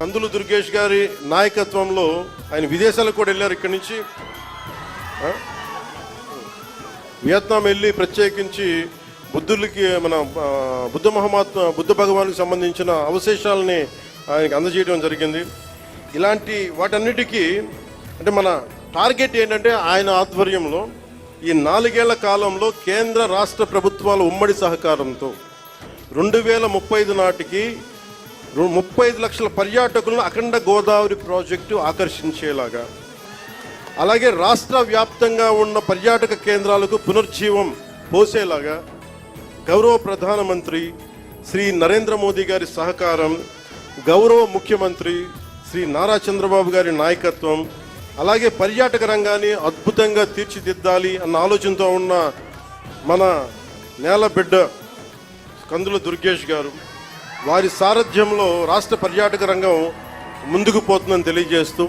దుర్గేష్ గారి నాయకత్వంలో ఆయన విదేశాలకు కూడా వెళ్ళారు ఇక్కడి నుంచి. వియత్నాం వెళ్ళి ప్రత్యేకించి బుద్ధులకి మన బుద్ధ మహమాత్మ బుద్ధ భగవాన్కి సంబంధించిన అవశేషాలని ఆయనకి అందజేయడం జరిగింది. ఇలాంటి వాటన్నిటికీ అంటే మన టార్గెట్ ఏంటంటే ఆయన ఆధ్వర్యంలో ఈ నాలుగేళ్ళ కాలంలో కేంద్ర రాష్ట్ర ప్రభుత్వాల ఉమ్మడి సహకారంతో రెండు వేల ముప్పై ఐదు నాటికి ముప్పై ఐదు లక్షల పర్యాటకులను అఖండ గోదావరి ప్రాజెక్టు ఆకర్షించేలాగా. అలాగే రాష్ట్ర వ్యాప్తంగా ఉన్న పర్యాటక కేంద్రాలకు పునర్జీవం పోసేలాగా గౌరవ ప్రధానమంత్రి శ్రీ నరేంద్ర మోదీ గారి సహకారం గౌరవ ముఖ్యమంత్రి శ్రీ నారా చంద్రబాబు గారి నాయకత్వం అలాగే పర్యాటక రంగాన్ని అద్భుతంగా తీర్చిదిద్దాలి అన్న ఆలోచనతో ఉన్న మన నేలబిడ్డ కందుల దుర్గేష్ గారు వారి సారథ్యంలో రాష్ట్ర పర్యాటక రంగం ముందుకు పోతుందని తెలియజేస్తూ